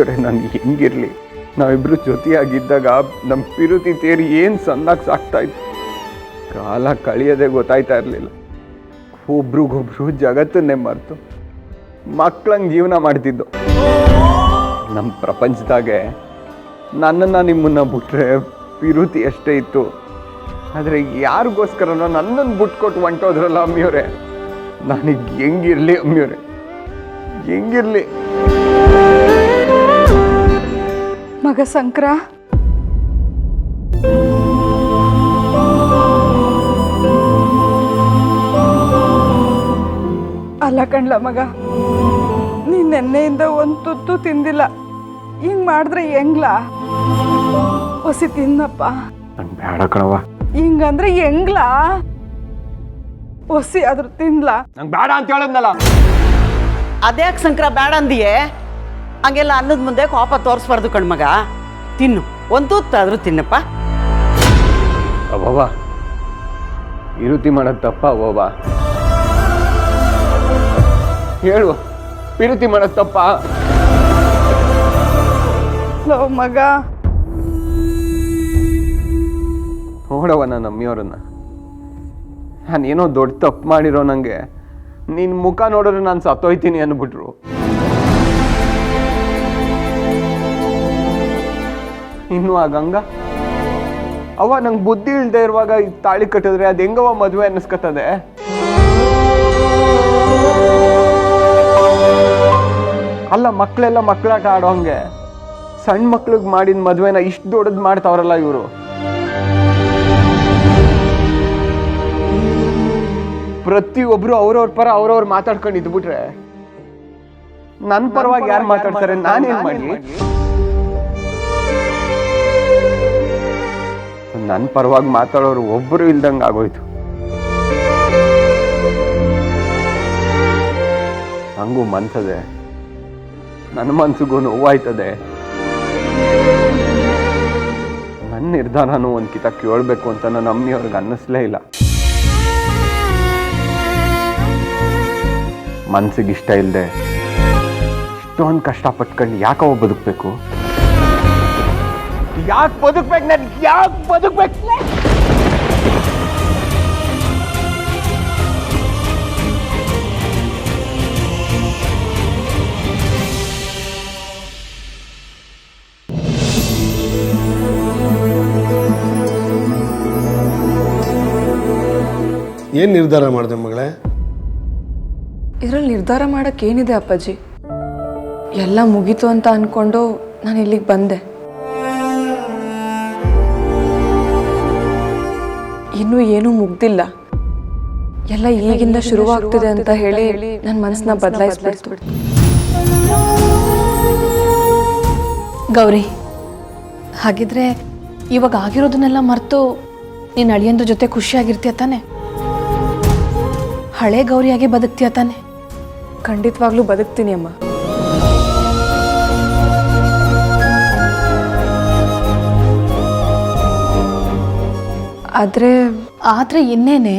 ಅಮ್ಮಿಯವ್ರೆ ನಾನು ಹೆಂಗಿರಲಿ? ನಾವಿಬ್ರು ಜೊತೆಯಾಗಿದ್ದಾಗ ನಮ್ಮ ಪಿರುತಿ ತೇರಿ ಏನು ಸಂದಾಗ ಸಾಕ್ತಾ ಇತ್ತು? ಕಾಲ ಕಳಿಯೋದೆ ಗೊತ್ತಾಯ್ತಾ ಇರಲಿಲ್ಲ. ಒಬ್ರಿಗೊಬ್ರು ಜಗತ್ತನ್ನೇ ಮರೆತು ಮಕ್ಕಳಂಗೆ ಜೀವನ ಮಾಡ್ತಿದ್ದು. ನಮ್ಮ ಪ್ರಪಂಚದಾಗೆ ನನ್ನನ್ನು ನಿಮ್ಮನ್ನ ಬಿಟ್ಟರೆ ಪಿರುತಿ ಅಷ್ಟೇ ಇತ್ತು. ಆದರೆ ಯಾರಿಗೋಸ್ಕರನೋ ನನ್ನನ್ನು ಬಿಟ್ಕೊಟ್ಟು ಹೊಂಟೋದ್ರಲ್ಲ ಅಮ್ಮಿಯವರೇ. ನನಗೆ ಹೆಂಗಿರಲಿ ಅಮ್ಮಿಯವರೇ? ಹೆಂಗಿರ್ಲಿ? ಮಗ ಸಂಕ್ರ? ಅಲ್ಲ ಕಣ್ಲ ಮಗ ನೀನ್ ನೆನ್ನೆಯಿಂದ ಒಂದು ತುತ್ತು ತಿಂದಿಲ್ಲ. ಹಿಂಗ್ ಮಾಡಿದ್ರೆ ಹೆಂಗ್ಲಾ? ಹೊಸಿ ತಿನ್ನಪ್ಪ. ನಂಗೆ ಬೇಡ ಕಣವ ಹಿಂಗಂದ್ರೆ ಹೆಂಗ್ಲ? ಹೊಸಿ ಅದ್ರ ತಿನ್ಲಾ. ನಂಗೆ ಬೇಡ ಅಂತ ಹೇಳದ್ನಲ್ಲ. ಅದ್ಯಾಕೆ ಸಂಕ್ರ ಬೇಡ ಅಂದಿಯೇ? ಹಂಗೆಲ್ಲ ಅನ್ನದ ಮುಂದೆ ಕೋಪ ತೋರಿಸ್ಬಾರ್ದು ಕಣ್ಮಗ ತಿನ್ನು. ಒಂದು ತುತ್ತಾದ್ರೂ ತಿನ್ನಪ್ಪ. ಈ ರೀತಿ ಮಾಡೋದು ತಪ್ಪ ಅವ್ವ. ಹೇಳು ಪಿರುತಿ ಮಾಡೋದು ತಪ್ಪ. ಹಲೋ ಮಗ. ನೋಡವ ನನ್ನ ಅಮ್ಮಿಯವ್ರನ್ನ. ನಾನೇನೋ ದೊಡ್ಡ ತಪ್ಪು ಮಾಡಿರೋ ನನಗೆ ನಿನ್ನ ಮುಖ ನೋಡಿದ್ರೆ ನಾನು ಸತ್ತೋಯ್ತೀನಿ ಅಂದ್ಬಿಟ್ರು. ಇನ್ನು ಆ ಗಂಗಾ? ಅವ ನಂಗೆ ಬುದ್ಧಿ ಇಲ್ದೇ ಇರುವಾಗ ತಾಳಿ ಕಟ್ಟಿದ್ರೆ ಅದು ಹೆಂಗವ ಮದುವೆ ಅನ್ನಿಸ್ಕತ್ತದೆ? ಅಲ್ಲ ಮಕ್ಕಳೆಲ್ಲ ಮಕ್ಕಳಾಟ ಆಡೋಂಗೆ. ಸಣ್ಣ ಮಕ್ಳಿಗೆ ಮಾಡಿದ ಮದುವೆನ ಇಷ್ಟು ದೊಡ್ಡದು ಮಾಡ್ತಾವ್ರಲ್ಲ ಇವರು. ಪ್ರತಿಯೊಬ್ರು ಅವ್ರವ್ರ ಪರ ಅವ್ರವ್ರು ಮಾತಾಡ್ಕೊಂಡು ಇದ್ಬಿಟ್ರೆ ನನ್ನ ಪರವಾಗಿ ಯಾರು ಮಾತಾಡ್ತಾರೆ? ನಾನೇನು ಮಾಡ್ಲಿ ನನ್ನ ಪರವಾಗಿ ಮಾತಾಡೋರು ಒಬ್ಬರು ಇಲ್ದಂಗೆ ಆಗೋಯ್ತು. ನಂಗೂ ಮನ್ಸದೆ ನನ್ನ ಮನ್ಸಿಗೂ ನೋವಾಯ್ತದೆ. ನನ್ನ ನಿರ್ಧಾರನೂ ಒಂದು ಕಿತ ಕೇಳಬೇಕು ಅಂತ ನನ್ನ ಅಮ್ಮಿಯವ್ರಿಗೆ ಅನ್ನಿಸ್ಲೇ ಇಲ್ಲ. ಮನ್ಸಿಗೆ ಇಷ್ಟ ಇಲ್ಲದೆ ಇಷ್ಟೊಂದು ಕಷ್ಟಪಟ್ಕೊಂಡು ಯಾಕವ ಬದುಕಬೇಕು? ಯಾಕೆ ಬದುಕ್ಬೇಕು ನನ್ಗೆ ಯಾಕೆ ಬದುಕ್ಬೇಕು? ಏನು ನಿರ್ಧಾರ ಮಾಡಿದೆ ಮಗಳೇ? ಇದ್ರಲ್ಲಿ ನಿರ್ಧಾರ ಮಾಡಕ್ಕೆ ಏನಿದೆ ಅಪ್ಪಾಜಿ? ಎಲ್ಲ ಮುಗೀತು ಅಂತ ಅಂದ್ಕೊಂಡು ನಾನು ಇಲ್ಲಿಗೆ ಬಂದೆ. ಇನ್ನೂ ಏನೂ ಮುಗ್ದಿಲ್ಲ. ಎಲ್ಲ ಈಗಿಂದ ಶುರುವಾಗ್ತಿದೆ ಅಂತ ಹೇಳಿ ನನ್ನ ಮನಸ್ಸನ್ನ ಬದಲಾಯಿಸ್ಬಿಡ್ತು. ಗೌರಿ ಹಾಗಿದ್ರೆ ಇವಾಗ ಆಗಿರೋದನ್ನೆಲ್ಲ ಮರೆತು ನೀನು ಅಳಿಯಂದ್ರ ಜೊತೆ ಖುಷಿಯಾಗಿರ್ತೀಯ ತಾನೆ? ಹಳೆ ಗೌರಿಯಾಗಿ ಬದುಕ್ತೀಯ ತಾನೆ? ಖಂಡಿತವಾಗ್ಲೂ ಬದುಕ್ತೀನಿ ಅಮ್ಮ. ಆದರೆ ಆದರೆ ಇನ್ನೇನೆ